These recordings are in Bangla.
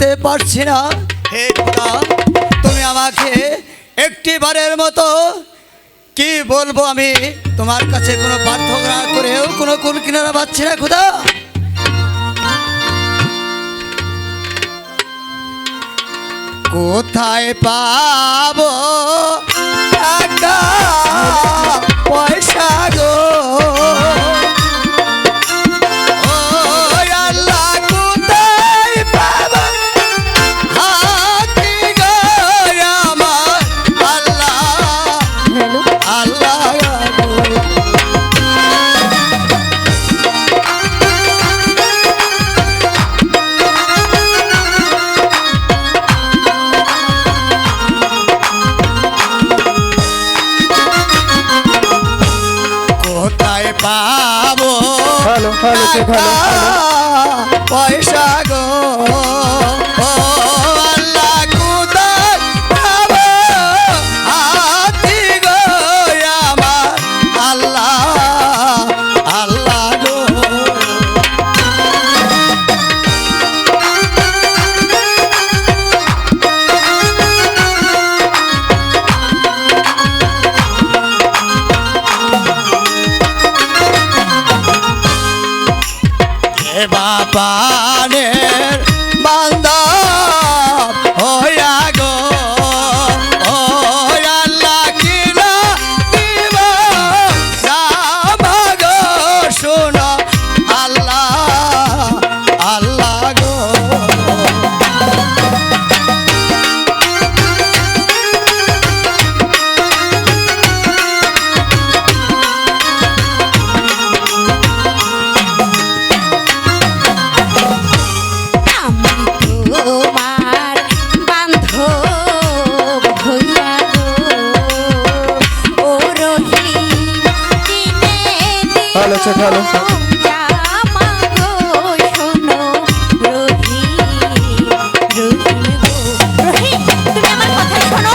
বুঝতে পারছি না। হে খোদা তুমি আমাকে একটি বারের মতো কি বলব আমি? তোমার কাছে কোনো পার্থক্য করেও কোনো কোন কিনারা পাচ্ছি না, খোদা। কোথায় পাবো? টাকা। হ্যালো পয়সা গো। பாப்பா রহিম তুমি আমার কথা শোনো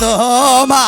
তোমার